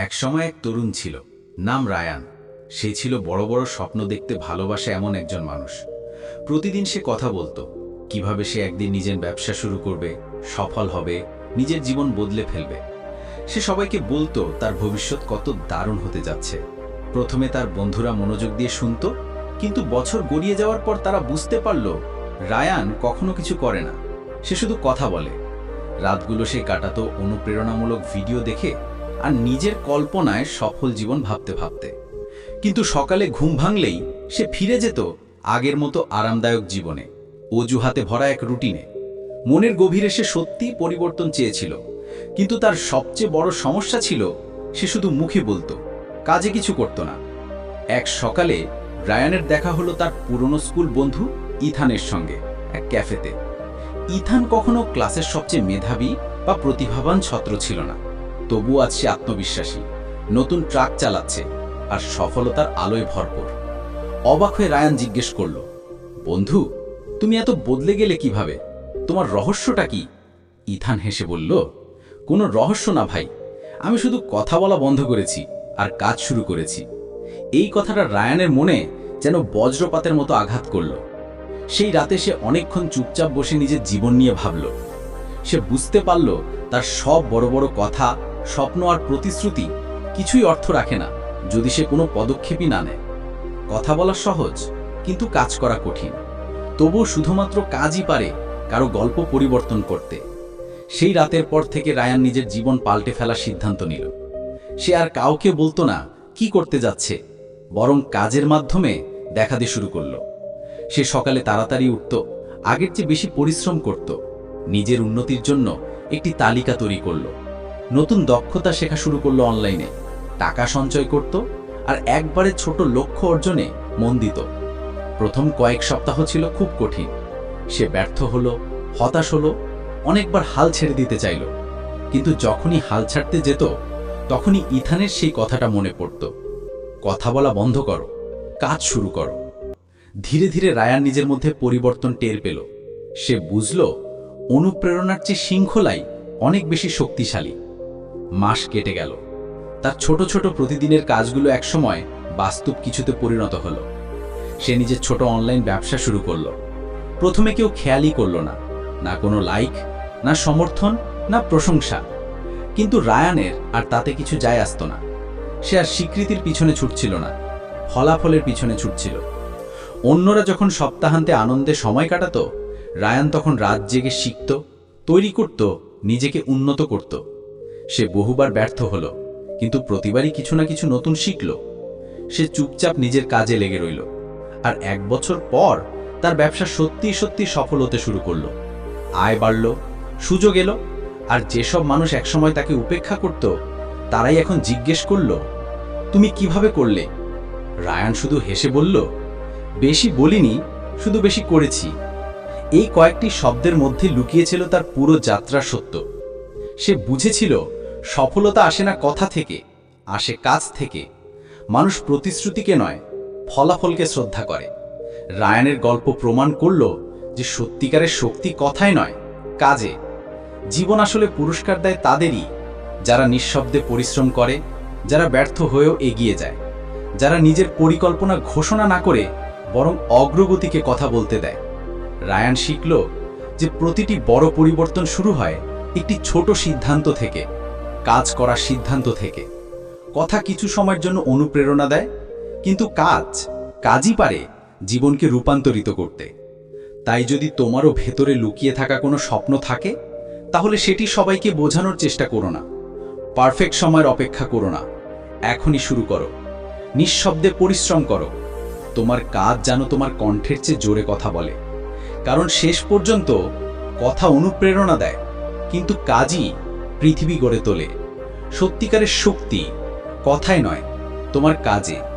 একসময় এক তরুণ ছিল, নাম রায়ান। সে ছিল বড় বড় স্বপ্ন দেখতে ভালোবাসে এমন একজন মানুষ। প্রতিদিন সে কথা বলতো, কীভাবে সে একদিন নিজের ব্যবসা শুরু করবে, সফল হবে, নিজের জীবন বদলে ফেলবে। সে সবাইকে বলতো, তার ভবিষ্যৎ কত দারুণ হতে যাচ্ছে। প্রথমে তার বন্ধুরা মনোযোগ দিয়ে শুনত, কিন্তু বছর গড়িয়ে যাওয়ার পর তারা বুঝতে পারল, রায়ান কখনো কিছু করে না। সে শুধু কথা বলে। রাতগুলো সে কাটাতো অনুপ্রেরণামূলক ভিডিও দেখে আর নিজের কল্পনায় সফল জীবন ভাবতে ভাবতে। কিন্তু সকালে ঘুম ভাঙলেই সে ফিরে যেত আগের মতো আরামদায়ক জীবনে, অজুহাতে ভরা এক রুটিনে। মনের গভীরে সে সত্যিই পরিবর্তন চেয়েছিল, কিন্তু তার সবচেয়ে বড় সমস্যা ছিল, সে শুধু মুখে বলতো, কাজে কিছু করত না। এক সকালে রায়ানের দেখা হলো তার পুরনো স্কুল বন্ধু ইথানের সঙ্গে, এক ক্যাফেতে। ইথান কখনো ক্লাসের সবচেয়ে মেধাবী বা প্রতিভাবান ছাত্র ছিল না। তবু সে আত্মবিশ্বাসী। নতুন ট্রাক চালাচ্ছে আর সফলতার আলোয় ভরপুর। অবাক হয়ে রায়ান জিজ্ঞেস করল, বন্ধু, তুমি এত বদলে গেলে কীভাবে? তোমার রহস্যটা কি? ইথান হেসে বলল, কোনো রহস্য না ভাই। আমি শুধু কথা বলা বন্ধ করেছি আর কাজ শুরু করেছি। এই কথাটা রায়ানের মনে যেন বজ্রপাতের মতো আঘাত করল। সেই রাতে সে অনেকক্ষণ চুপচাপ বসে নিজের জীবন নিয়ে ভাবল। সে বুঝতে পারল তার সব বড় বড় কথা স্বপ্ন আর প্রতিশ্রুতি কিছুই অর্থ রাখে না, যদি সে কোনো পদক্ষেপই না নেয়। কথা বলা সহজ, কিন্তু কাজ করা কঠিন। তবুও শুধুমাত্র কাজই পারে কারও গল্প পরিবর্তন করতে। সেই রাতের পর থেকে রায়ান নিজের জীবন পাল্টে ফেলার সিদ্ধান্ত নিল। সে আর কাউকে বলতো না কি করতে যাচ্ছে, বরং কাজের মাধ্যমে দেখাতে শুরু করল। সে সকালে তাড়াতাড়ি উঠত, আগের চেয়ে বেশি পরিশ্রম করত, নিজের উন্নতির জন্য একটি তালিকা তৈরি করল। নতুন দক্ষতা শেখা শুরু করল অনলাইনে টাকা সঞ্চয় করত আর একবারে ছোট লক্ষ্য অর্জনে মন দিত। প্রথম কয়েক সপ্তাহ ছিল খুব কঠিন। সে ব্যর্থ হলো, হতাশ হলো, অনেকবার হাল ছেড়ে দিতে চাইল। কিন্তু যখনই হাল ছাড়তে যেত, তখনই ইথানের সেই কথাটা মনে পড়ত। কথা বলা বন্ধ করো, কাজ শুরু করো। ধীরে ধীরে রায়ান নিজের মধ্যে পরিবর্তন টের পেল। সে বুঝল, অনুপ্রেরণার চেয়ে শৃঙ্খলাই অনেক বেশি শক্তিশালী। মাস কেটে গেল। তার ছোট ছোট প্রতিদিনের কাজগুলো একসময় বাস্তব কিছুতে পরিণত হলো। সে নিজের ছোট অনলাইন ব্যবসা শুরু করল। প্রথমে কেউ খেয়ালই করল না না কোনো লাইক, না সমর্থন, না প্রশংসা। কিন্তু রায়ানের আর তাতে কিছু যায় আসতো না। সে আর স্বীকৃতির পিছনে ছুটছিল না, ফলাফলের পিছনে ছুটছিল। অন্যরা যখন সপ্তাহান্তে আনন্দে সময় কাটাত, রায়ান তখন রাত জেগে শিখত, তৈরি করত, নিজেকে উন্নত করত। সে বহুবার ব্যর্থ হলো, কিন্তু প্রতিবারই কিছু না কিছু নতুন শিখল। সে চুপচাপ নিজের কাজে লেগে রইল, আর এক বছর পর তার ব্যবসা সত্যি সত্যি সফল হতে শুরু করল। আয় বাড়ল, সুযোগ এলো, আর যেসব মানুষ একসময় তাকে উপেক্ষা করত, তারাই এখন জিজ্ঞেস করল, তুমি কীভাবে করলে? রায়ান শুধু হেসে বলল, বেশি বলিনি, শুধু বেশি করেছি। এই কয়েকটি শব্দের মধ্যে লুকিয়েছিল তার পুরো যাত্রা সত্য। সে বুঝেছিল সফলতা আসে না কথা থেকে, আসে কাজ থেকে। মানুষ প্রতিশ্রুতিকে নয়, ফলাফলকে শ্রদ্ধা করে। রায়ানের গল্প প্রমাণ করল যে সত্যিকারের শক্তি কথায় নয়, কাজে। জীবন আসলে পুরস্কার দেয় তাদেরই, যারা নিঃশব্দে পরিশ্রম করে, যারা ব্যর্থ হয়েও এগিয়ে যায়। যারা নিজের পরিকল্পনা ঘোষণা না করে, বরং অগ্রগতিকে কথা বলতে দেয়। রায়ান শিখল যে প্রতিটি বড় পরিবর্তন শুরু হয় একটি ছোট সিদ্ধান্ত থেকে। কাজ করার সিদ্ধান্ত থেকে। কথা কিছু সময়ের জন্য অনুপ্রেরণা দেয়, কিন্তু কাজ, কাজই পারে জীবনকে রূপান্তরিত করতে। তাই যদি তোমারও ভেতরে লুকিয়ে থাকা কোনো স্বপ্ন থাকে, তাহলে সেটি সবাইকে বোঝানোর চেষ্টা করো না। পারফেক্ট সময়ের অপেক্ষা করো না। এখনই শুরু করো। নিঃশব্দে পরিশ্রম করো। তোমার কাজ যেন তোমার কণ্ঠের চেয়ে জোরে কথা বলে। কারণ শেষ পর্যন্ত কথা অনুপ্রেরণা দেয়, কিন্তু কাজই পৃথিবী গড়ে তোলে। সত্যিকারের শক্তি কথায় নয় তোমার কাজে।